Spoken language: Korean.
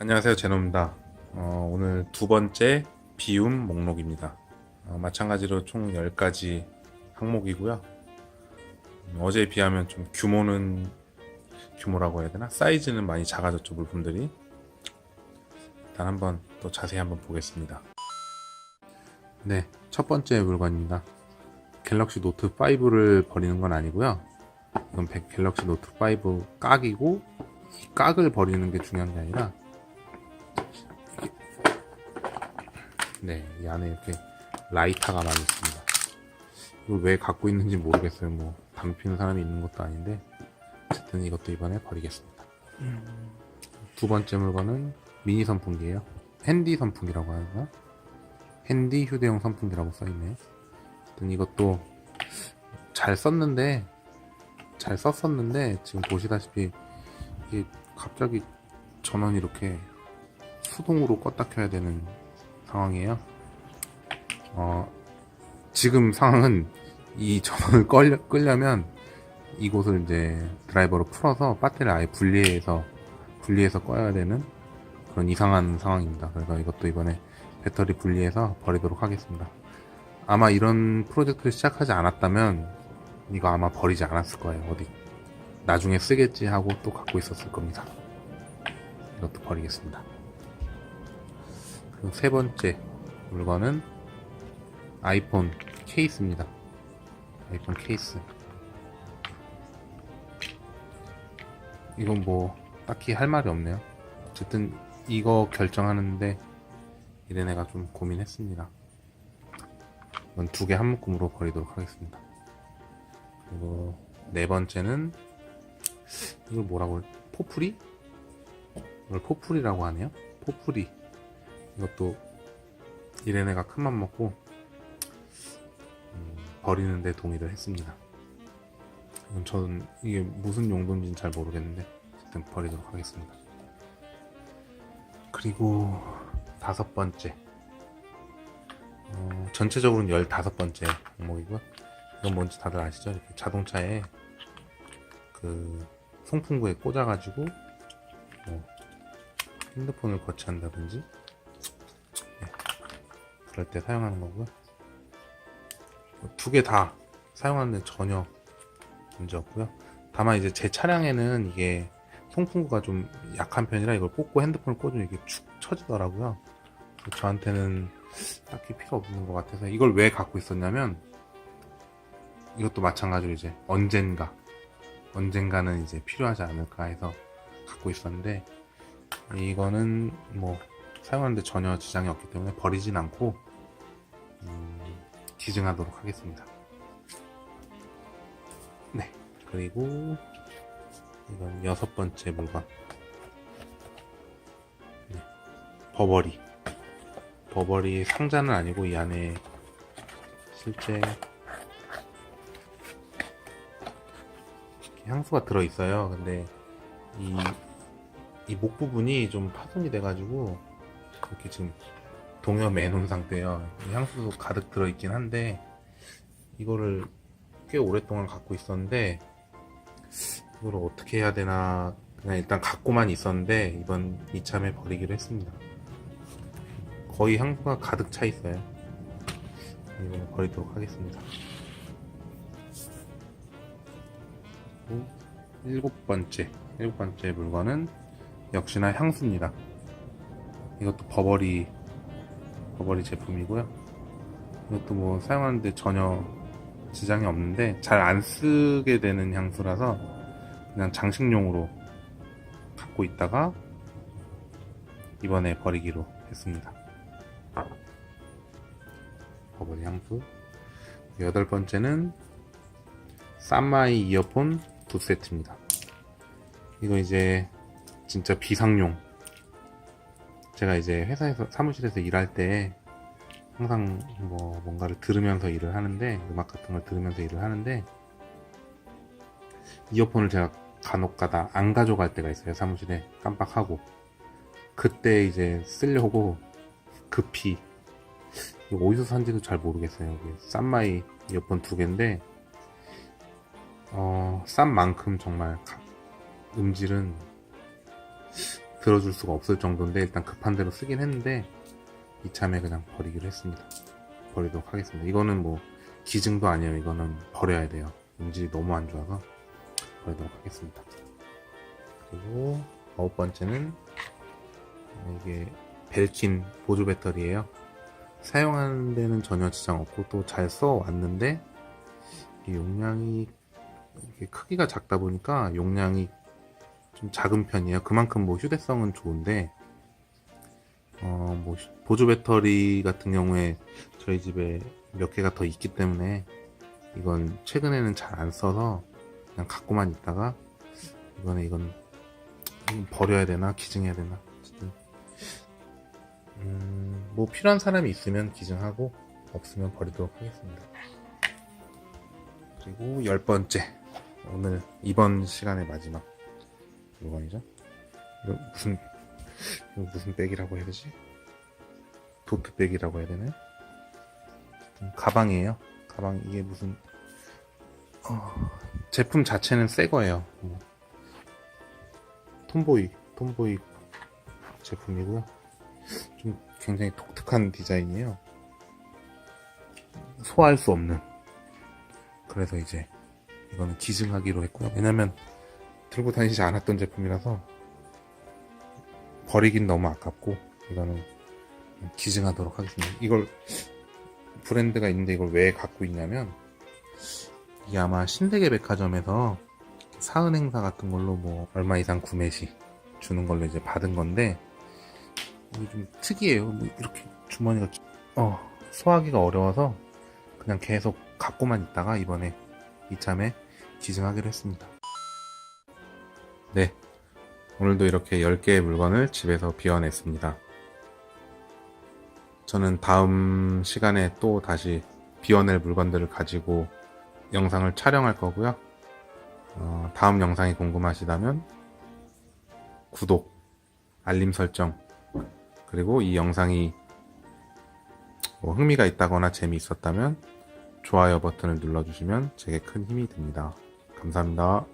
안녕하세요 제노입니다. 어, 오늘 두 번째 비움 목록입니다. 어, 마찬가지로 총 10가지 항목이고요. 음, 어제에 비하면 좀 규모는 규모라고 해야 되나? 사이즈는 많이 작아졌죠 물품들이. 일단 한번 또 자세히 한번 보겠습니다. 네 첫 번째 물건입니다. 갤럭시 노트 5를 버리는 건 아니고요. 이건 백- 갤럭시 노트 5 깍이고 이 깍을 버리는 게 중요한 게 아니라 네, 이 안에 이렇게 라이터가 많이 있습니다. 이걸 왜 갖고 있는지 모르겠어요. 뭐 담배 피는 사람이 있는 것도 아닌데 어쨌든 이것도 이번에 버리겠습니다. 두 번째 물건은 미니 선풍기예요. 핸디 선풍기라고 하나? 핸디 휴대용 선풍기라고 써있네요. 어쨌든 이것도 잘 썼는데 잘 썼었는데 지금 보시다시피 이게 갑자기 전원이 이렇게 수동으로 껐다 켜야 되는 상황이에요. 어, 지금 상황은 이 전원을 끌려, 끌려면 이곳을 이제 드라이버로 풀어서 배터리를 아예 분리해서 분리해서 꺼야 되는 그런 이상한 상황입니다. 그래서 이것도 이번에 배터리 분리해서 버리도록 하겠습니다. 아마 이런 프로젝트를 시작하지 않았다면 이거 아마 버리지 않았을 거예요. 어디 나중에 쓰겠지 하고 또 갖고 있었을 겁니다. 이것도 버리겠습니다. 세 번째 물건은 아이폰 케이스입니다. 아이폰 케이스. 이건 뭐 딱히 할 말이 없네요. 어쨌든 이거 결정하는데 이래 내가 좀 고민했습니다. 이건 두 개 한 묶음으로 버리도록 하겠습니다. 그리고 네 번째는 이걸 뭐라고 할- 포프리? 이걸 포프리라고 하네요. 포프리. 이것도 이래내가 큰맘 먹고 음, 버리는데 동의를 했습니다. 이건 저는 이게 무슨 용도인지는 잘 모르겠는데 어쨌든 버리도록 하겠습니다. 그리고 다섯 번째 어, 전체적으로는 열다섯 번째 항목이고요. 이건 뭔지 다들 아시죠? 이렇게 자동차에 그 송풍구에 꽂아가지고 뭐 핸드폰을 거치한다든지 네, 그럴 때 사용하는 거고요. 두 개 다 사용하는데 전혀 문제 없고요. 다만 이제 제 차량에는 이게 송풍구가 좀 약한 편이라 이걸 꽂고 핸드폰을 꽂으면 이게 축 처지더라고요. 저한테는 딱히 필요 없는 것 같아서 이걸 왜 갖고 있었냐면 이것도 마찬가지로 이제 언젠가 언젠가는 이제 필요하지 않을까 해서 갖고 있었는데 이거는 뭐 사용하는데 전혀 지장이 없기 때문에 버리진 않고 음, 기증하도록 하겠습니다. 네 그리고 이건 여섯 번째 물건 네, 버버리 버버리 상자는 아니고 이 안에 실제 향수가 들어 있어요. 근데 이 이 목 부분이 좀 파손이 돼가지고 이렇게 지금 동여매 놓은 상태예요. 이 향수도 가득 들어 있긴 한데 이거를 꽤 오랫동안 갖고 있었는데 이걸 어떻게 해야 되나 그냥 일단 갖고만 있었는데 이번 이참에 버리기로 했습니다. 거의 향수가 가득 차 있어요. 이번에 버리도록 하겠습니다. 일곱 번째, 일곱 번째 물건은 역시나 향수입니다. 이것도 버버리, 버버리 제품이고요. 이것도 뭐 사용하는데 전혀 지장이 없는데 잘 안 쓰게 되는 향수라서 그냥 장식용으로 갖고 있다가 이번에 버리기로 했습니다. 버버리 향수. 여덟 번째는 쌈마이 이어폰 두 세트입니다. 이거 이제 진짜 비상용. 제가 이제 회사에서 사무실에서 일할 때 항상 뭐 뭔가를 들으면서 일을 하는데 음악 같은 걸 들으면서 일을 하는데 이어폰을 제가 간혹가다 안 가져갈 때가 있어요. 사무실에 깜빡하고. 그때 이제 쓰려고 급히 어디서 산지도 잘 모르겠어요. 쌈마이 이어폰 두 개인데 어, 싼 만큼 정말 가- 음질은 들어줄 수가 없을 정도인데 일단 급한 대로 쓰긴 했는데 이참에 그냥 버리기로 했습니다. 버리도록 하겠습니다. 이거는 뭐 기증도 아니에요. 이거는 버려야 돼요. 음질이 너무 안 좋아서 버리도록 하겠습니다. 그리고 아홉 번째는 이게 벨킨 보조 배터리예요. 사용하는 데는 전혀 지장 없고 또 잘 써왔는데 이 용량이 크기가 작다 보니까 용량이 좀 작은 편이에요. 그만큼 뭐 휴대성은 좋은데 어 뭐 보조 배터리 같은 경우에 저희 집에 몇 개가 더 있기 때문에 이건 최근에는 잘 안 써서 그냥 갖고만 있다가 이번에 이건 좀 버려야 되나 기증해야 되나 어쨌든 음, 뭐 필요한 사람이 있으면 기증하고 없으면 버리도록 하겠습니다. 그리고 열 번째 오늘 이번 시간의 마지막 물건이죠. 무슨 이거 무슨 백이라고 해야 되지? 도트백이라고 해야 되나요? 어쨌든 가방이에요. 가방 이게 무슨 어, 제품 자체는 새 거예요. 뭐, 톰보이 톰보이 제품이고요. 좀 굉장히 독특한 디자인이에요. 소화할 수 없는. 그래서 이제 이거는 기증하기로 했고요. 왜냐면 들고 다니지 않았던 제품이라서 버리긴 너무 아깝고 이거는 기증하도록 하겠습니다. 이걸 브랜드가 있는데 이걸 왜 갖고 있냐면 이게 아마 신세계 백화점에서 사은 행사 같은 걸로 뭐 얼마 이상 구매 시 주는 걸로 이제 받은 건데 이게 좀 특이해요. 뭐 이렇게 주머니가 기- 어 소화하기가 어려워서 그냥 계속 갖고만 있다가 이번에 이참에 기증하기로 했습니다. 네. 오늘도 이렇게 10개의 물건을 집에서 비워냈습니다. 저는 다음 시간에 또 다시 비워낼 물건들을 가지고 영상을 촬영할 거고요. 어, 다음 영상이 궁금하시다면 구독, 알림 설정, 그리고 이 영상이 뭐 흥미가 있다거나 재미있었다면 좋아요 버튼을 눌러주시면 제게 큰 힘이 됩니다. 감사합니다.